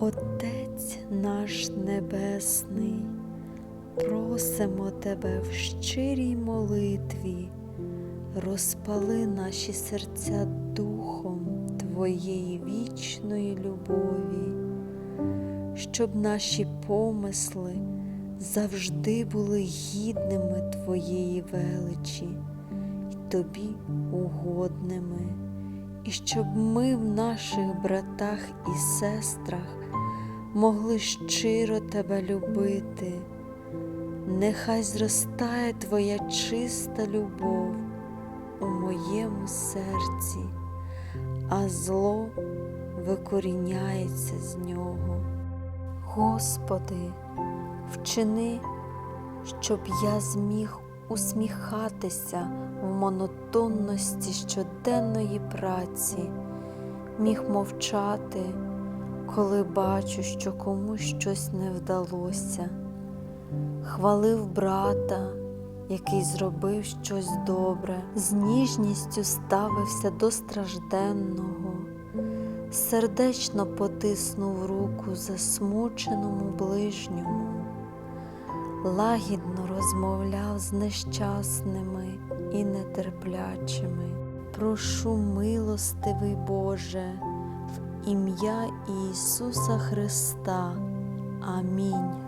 Отець наш Небесний, просимо Тебе в щирій молитві, розпали наші серця духом Твоєї вічної любові, щоб наші помисли завжди були гідними Твоєї величі й Тобі угодними, і щоб ми в наших братах і сестрах могли щиро Тебе любити. Нехай зростає Твоя чиста любов у моєму серці, а зло викоріняється з нього. Господи, вчини, щоб я зміг усміхатися в монотонності щоденної праці, міг мовчати, коли бачу, що комусь щось не вдалося, хвалив брата, який зробив щось добре, з ніжністю ставився до стражденного, сердечно потиснув руку засмученому ближньому. Лагідно розмовляв з нещасними і нетерплячими. Прошу милостивий Боже, ім'я Ісуса Христа. Амінь.